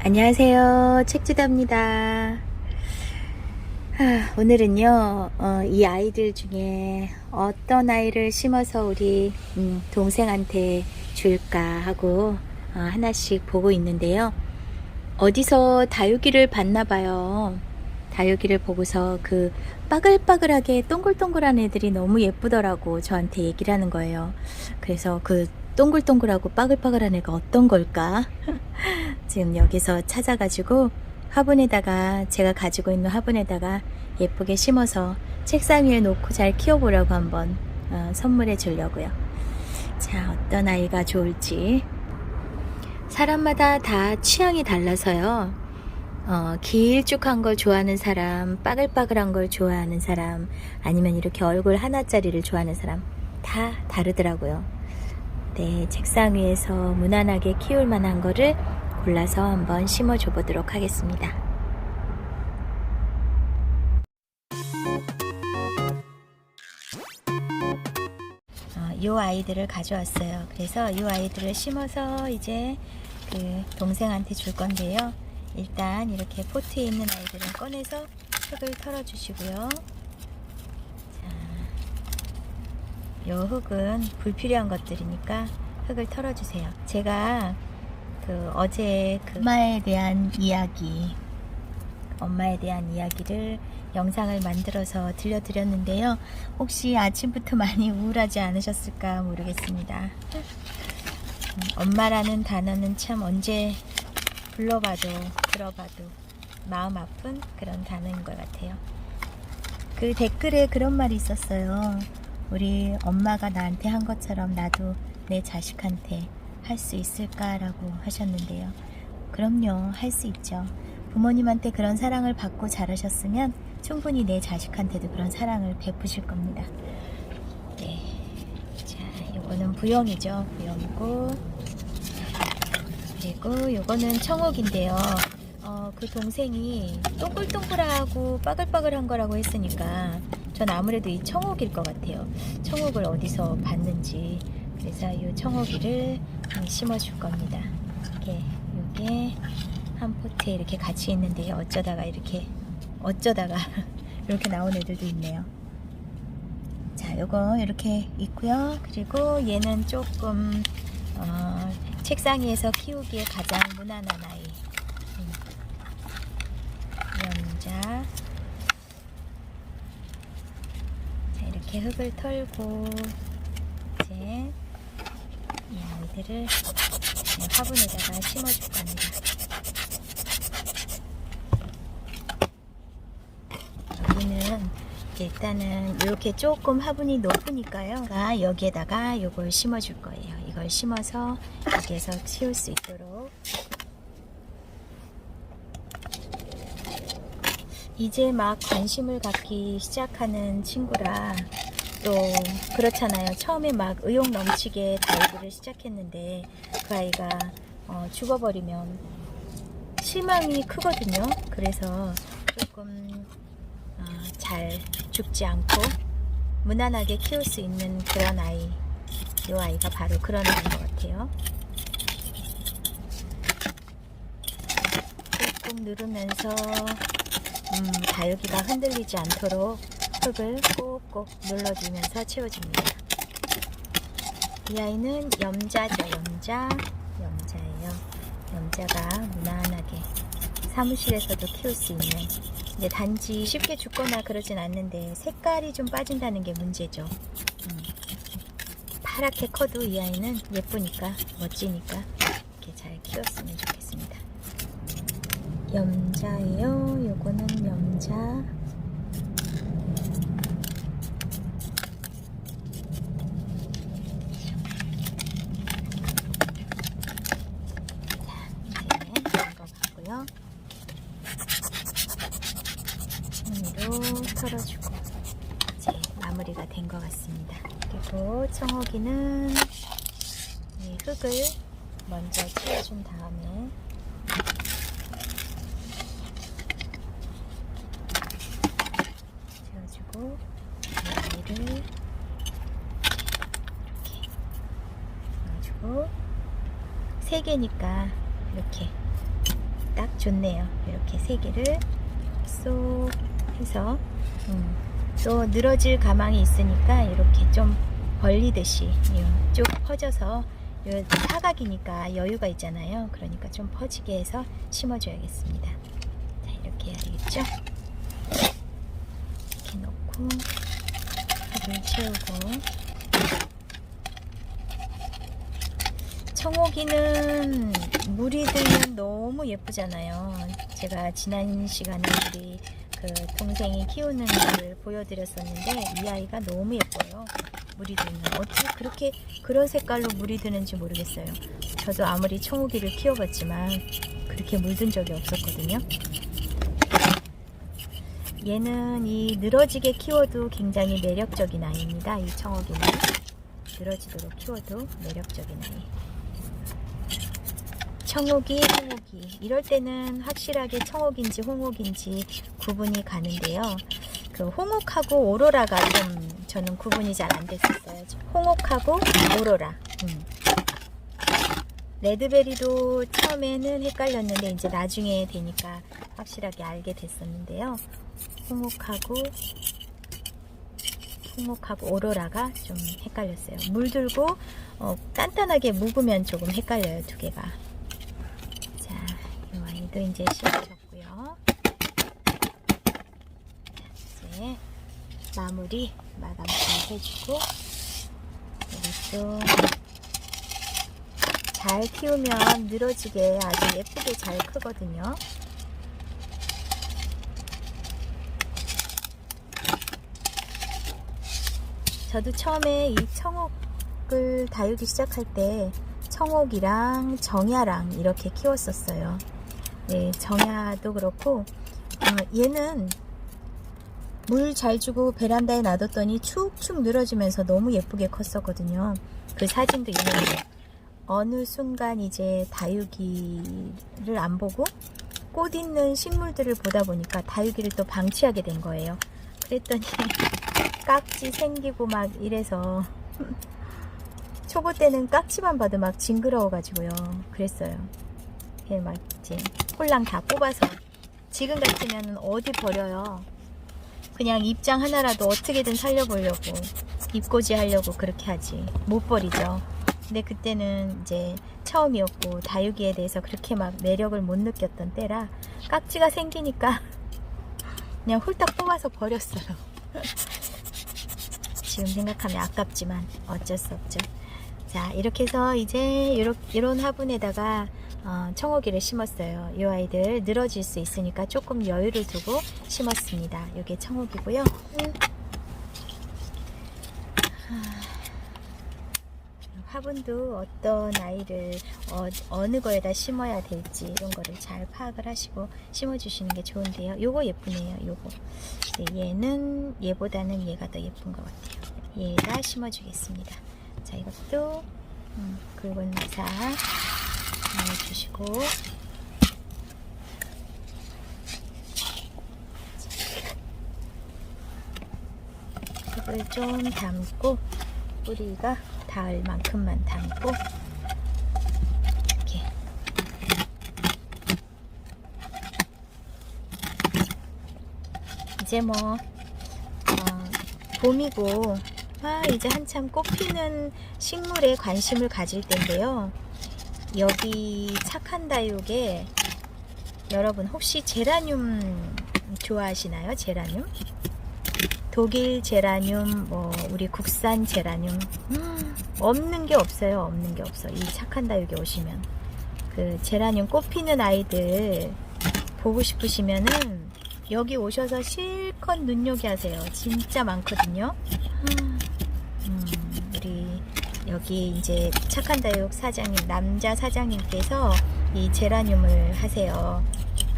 안녕하세요. 책주다입니다. 아, 오늘은요, 어, 이 아이들 중에 어떤 아이를 심어서 우리 음, 동생한테 줄까 하고 어, 하나씩 보고 있는데요. 어디서 다육이를 봤나 봐요. 다육이를 보고서 그 빠글빠글하게 동글동글한 애들이 너무 예쁘더라고 저한테 얘기를 하는 거예요. 그래서 그 동글동글하고 빠글빠글한 애가 어떤 걸까? 지금 여기서 찾아가지고 화분에다가 제가 가지고 있는 화분에다가 예쁘게 심어서 책상 위에 놓고 잘 키워보려고 한번 어, 선물해 주려고요. 자, 어떤 아이가 좋을지. 사람마다 다 취향이 달라서요. 어, 길쭉한 걸 좋아하는 사람, 빠글빠글한 걸 좋아하는 사람, 아니면 이렇게 얼굴 하나짜리를 좋아하는 사람, 다 다르더라고요. 네, 책상 위에서 무난하게 키울 만한 거를 골라서 한번 심어줘 보도록 하겠습니다. 어, 이 아이들을 가져왔어요. 그래서 이 아이들을 심어서 이제 그 동생한테 줄 건데요. 일단 이렇게 포트에 있는 아이들은 꺼내서 흙을 털어주시고요. 자, 요 흙은 불필요한 것들이니까 흙을 털어주세요. 제가 그 어제 그 엄마에 대한 이야기, 엄마에 대한 이야기를 영상을 만들어서 들려드렸는데요. 혹시 아침부터 많이 우울하지 않으셨을까 모르겠습니다. 음, 엄마라는 단어는 참 언제 불러봐도 들어봐도 마음 아픈 그런 단어인 것 같아요. 그 댓글에 그런 말이 있었어요. 우리 엄마가 나한테 한 것처럼 나도 내 자식한테 할 수 있을까라고 하셨는데요. 그럼요, 할 수 있죠. 부모님한테 그런 사랑을 받고 자라셨으면 충분히 내 자식한테도 그런 사랑을 베푸실 겁니다. 네. 자, 요거는 부영이죠. 부영이고. 그리고 요거는 청옥인데요. 어, 그 동생이 동글동글하고 빠글빠글한 거라고 했으니까 전 아무래도 이 청옥일 것 같아요. 청옥을 어디서 봤는지. 그래서 이 청옥이를 심어줄 겁니다. 이렇게, 요게 한 포트에 이렇게 같이 있는데요. 어쩌다가 이렇게, 어쩌다가 이렇게 나온 애들도 있네요. 자, 요거 이렇게 있고요. 그리고 얘는 조금, 어, 책상 위에서 키우기에 가장 무난한 아이. 음. 연자. 자, 이렇게 흙을 털고, 이제, 이 아이들을 화분에다가 심어줄 겁니다. 여기는 일단은 이렇게 조금 화분이 높으니까요. 가 여기에다가 이걸 심어줄 거예요. 이걸 심어서 여기에서 키울 수 있도록. 이제 막 관심을 갖기 시작하는 친구라 또 그렇잖아요. 처음에 막 의욕 넘치게 다이브를 시작했는데 그 아이가 어, 죽어버리면 실망이 크거든요. 그래서 조금 어, 잘 죽지 않고 무난하게 키울 수 있는 그런 아이. 이 아이가 바로 그런 아이인 것 같아요. 꾹꾹 누르면서 음, 다육이가 흔들리지 않도록 흙을 꼭꼭 눌러주면서 채워줍니다. 이 아이는 염자죠, 염자. 염자예요. 염자가 무난하게 사무실에서도 키울 수 있는. 이제 단지 쉽게 죽거나 그러진 않는데 색깔이 좀 빠진다는 게 문제죠. 음. 파랗게 커도 이 아이는 예쁘니까, 멋지니까 이렇게 잘 키웠으면 좋겠습니다. 염자예요. 요거는 염자. 이제 된 것 같고요. 손으로 털어주고 이제 마무리가 된 것 같습니다. 그리고 청어기는 이 흙을 먼저 채워준 다음에 채워주고 이 아이를 이렇게 넣어주고 세 개니까 이렇게 딱 좋네요. 이렇게 세 개를 쏙 해서 음, 또 늘어질 가망이 있으니까 이렇게 좀 벌리듯이 요, 쭉 퍼져서 요 사각이니까 여유가 있잖아요. 그러니까 좀 퍼지게 해서 심어줘야겠습니다. 자 이렇게 해야 되겠죠? 이렇게 놓고 물을 채우고 청호기는 물이 들면 너무 예쁘잖아요. 제가 지난 시간에 우리 그 동생이 키우는 걸 보여드렸었는데 이 아이가 너무 예뻐요. 물이 들면 어떻게 그렇게 그런 색깔로 물이 드는지 모르겠어요. 저도 아무리 청호기를 키워봤지만 그렇게 물든 적이 없었거든요. 얘는 이 늘어지게 키워도 굉장히 매력적인 아이입니다. 이 청호기는 늘어지도록 키워도 매력적인 아이. 청옥이, 홍옥이. 이럴 때는 확실하게 청옥인지 홍옥인지 구분이 가는데요. 그 홍옥하고 오로라가 좀 저는 구분이 잘 안 됐었어요. 홍옥하고 오로라. 음. 레드베리도 처음에는 헷갈렸는데 이제 나중에 되니까 확실하게 알게 됐었는데요. 홍옥하고 홍옥하고 오로라가 좀 헷갈렸어요. 물들고 어, 단단하게 묵으면 조금 헷갈려요 두 개가. 자, 이 아이도 이제 심어졌고요. 이제 마무리 마감 잘 해주고 이것도 잘 키우면 늘어지게 아주 예쁘게 잘 크거든요. 저도 처음에 이 청옥을 다육이 시작할 때 청옥이랑 정야랑 이렇게 키웠었어요. 네, 정야도 그렇고 어, 얘는 물 잘 주고 베란다에 놔뒀더니 축축 늘어지면서 너무 예쁘게 컸었거든요. 그 사진도 있는데 어느 순간 이제 다육이를 안 보고 꽃 있는 식물들을 보다 보니까 다육이를 또 방치하게 된 거예요. 그랬더니 깍지 생기고 막 이래서 초보 때는 깍지만 봐도 막 징그러워 가지고요 그랬어요 막 이제 홀랑 다 뽑아서 지금 같으면 어디 버려요 그냥 입장 하나라도 어떻게든 살려보려고 입고지 하려고 그렇게 하지. 못 버리죠. 근데 그때는 이제 처음이었고 다육이에 대해서 그렇게 막 매력을 못 느꼈던 때라 깍지가 생기니까 그냥 홀딱 뽑아서 버렸어요. 지금 생각하면 아깝지만 어쩔 수 없죠. 자, 이렇게 해서 이제 이런 화분에다가 어, 청어기를 심었어요. 이 아이들 늘어질 수 있으니까 조금 여유를 두고 심었습니다. 이게 청어기고요. 음. 화분도 어떤 아이를 어, 느 거에다 심어야 될지 이런 거를 잘 파악을 하시고 심어주시는 게 좋은데요. 요거 예쁘네요. 요거. 네, 얘는 얘보다는 얘가 더 예쁜 것 같아요. 얘가 심어주겠습니다. 자, 이것도 음, 굵은 사 주시고. 흙을 좀 담고 뿌리가 닿을 만큼만 담고 이렇게. 이제 뭐 어, 봄이고 아 이제 한참 꽃피는 식물에 관심을 가질 텐데요 여기 착한 다육에 여러분 혹시 제라늄 좋아하시나요 제라늄 독일 제라늄, 뭐 우리 국산 제라늄 음, 없는 게 없어요. 없는 게 없어. 이 착한 다육에 오시면 그 제라늄 꽃 피는 아이들 보고 싶으시면은 여기 오셔서 실컷 눈요기하세요. 진짜 많거든요. 음, 여기 이제 착한 다육 사장님 남자 사장님께서 이 제라늄을 하세요.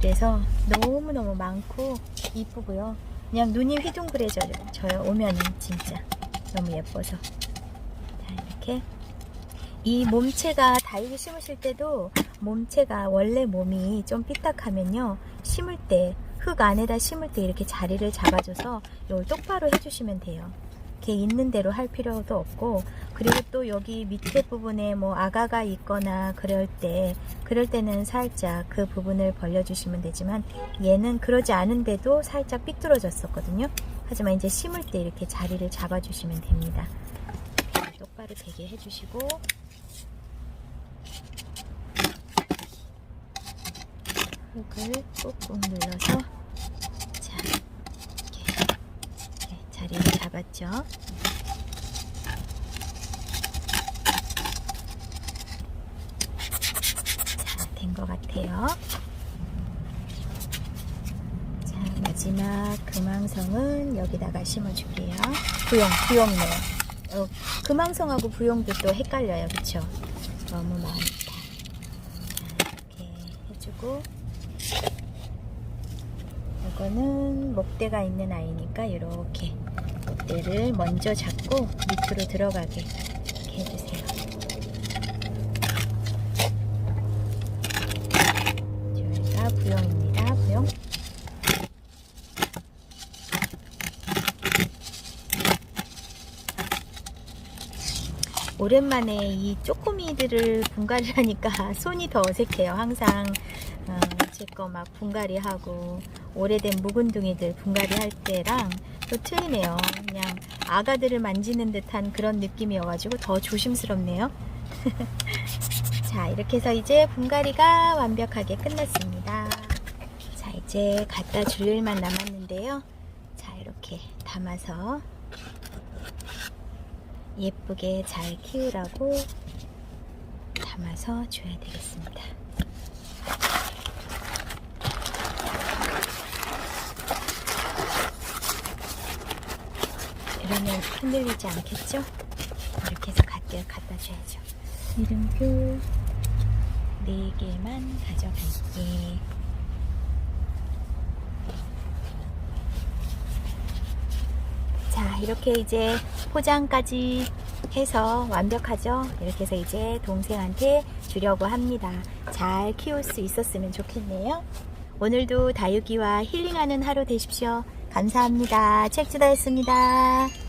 그래서 너무너무 많고 이쁘고요. 그냥 눈이 휘둥그레져요. 저요 오면은 진짜 너무 예뻐서. 자 이렇게 이 몸체가 다육이 심으실 때도 몸체가 원래 몸이 좀 삐딱하면요 심을 때 흙 안에다 심을 때 이렇게 자리를 잡아줘서 이걸 똑바로 해주시면 돼요. 이렇게 있는 대로 할 필요도 없고 그리고 또 여기 밑에 부분에 뭐 아가가 있거나 그럴 때 그럴 때는 살짝 그 부분을 벌려주시면 되지만 얘는 그러지 않은데도 살짝 삐뚤어졌었거든요. 하지만 이제 심을 때 이렇게 자리를 잡아주시면 됩니다. 똑바로 되게 해주시고 흙을 꾹꾹 눌러서 자 이렇게 네, 자, 된것 같아요. 자, 마지막 금왕성은 여기다가 심어줄게요. 부용, 부용이네요. 어, 금왕성하고 부용도 또 헷갈려요. 그쵸? 너무 많다. 자, 이렇게 해주고, 이거는 목대가 있는 아이니까 이렇게 목대를 먼저 잡고 밑으로 들어가게 이렇게 해주세요. 저희가 부용입니다. 부용. 오랜만에 이 쪼꼬미들을 분갈이 하니까 손이 더 어색해요. 항상 어, 제거 막 분갈이 하고 오래된 묵은둥이들 분갈이 할 때랑 또 틀리네요. 그냥 아가들을 만지는 듯한 그런 느낌이어가지고 더 조심스럽네요. 자, 이렇게 해서 이제 분갈이가 완벽하게 끝났습니다. 자, 이제 갖다 줄 일만 남았는데요. 자, 이렇게 담아서 예쁘게 잘 키우라고 담아서 줘야 되겠습니다. 이러면 흔들리지 않겠죠? 이렇게 해서 갖게 갖다 줘야죠. 이름표 4개만 가져갈게. 자, 이렇게 이제 포장까지 해서 완벽하죠? 이렇게 해서 이제 동생한테 주려고 합니다. 잘 키울 수 있었으면 좋겠네요. 오늘도 다육이와 힐링하는 하루 되십시오. 감사합니다. 책주다였습니다.